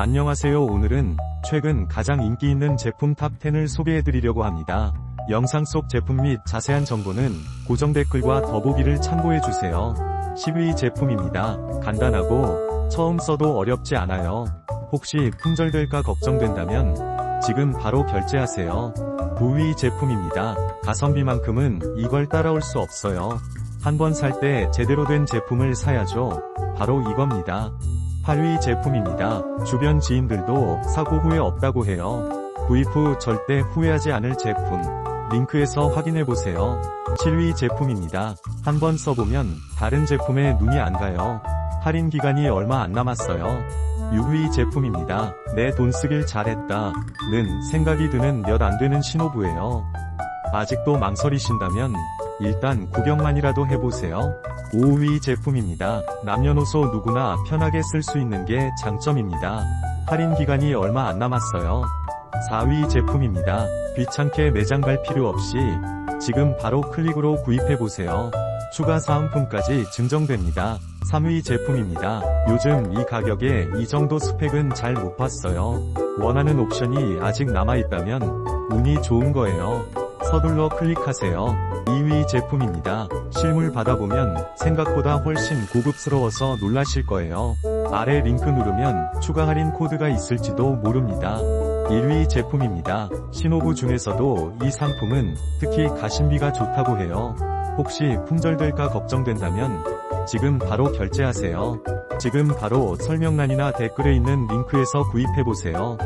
안녕하세요 오늘은 최근 가장 인기 있는 제품 탑10을 소개해드리려고 합니다. 영상 속 제품 및 자세한 정보는 고정 댓글과 더보기를 참고해주세요. 10위 제품입니다. 간단하고 처음 써도 어렵지 않아요. 혹시 품절될까 걱정된다면 지금 바로 결제하세요. 9위 제품입니다. 가성비만큼은 이걸 따라올 수 없어요. 한 번 살 때 제대로 된 제품을 사야죠. 바로 이겁니다. 8위 제품입니다. 주변 지인들도 사고 후회 없다고 해요. 구입 후 절대 후회하지 않을 제품. 링크에서 확인해보세요. 7위 제품입니다. 한번 써보면 다른 제품에 눈이 안 가요. 할인 기간이 얼마 안 남았어요. 6위 제품입니다. 내 돈 쓰길 잘했다. 는 생각이 드는 몇 안 되는 신호부예요. 아직도 망설이신다면 일단 구경만이라도 해보세요. 5위 제품입니다. 남녀노소 누구나 편하게 쓸 수 있는 게 장점입니다. 할인 기간이 얼마 안 남았어요. 4위 제품입니다. 귀찮게 매장 갈 필요 없이 지금 바로 클릭으로 구입해보세요. 추가 사은품까지 증정됩니다. 3위 제품입니다. 요즘 이 가격에 이 정도 스펙은 잘 못 봤어요. 원하는 옵션이 아직 남아있다면 운이 좋은 거예요. 서둘러 클릭하세요. 2위 제품입니다. 실물 받아보면 생각보다 훨씬 고급스러워서 놀라실 거예요. 아래 링크 누르면 추가 할인 코드가 있을지도 모릅니다. 1위 제품입니다. 신호부 중에서도 이 상품은 특히 가심비가 좋다고 해요. 혹시 품절될까 걱정된다면 지금 바로 결제하세요. 지금 바로 설명란이나 댓글에 있는 링크에서 구입해보세요.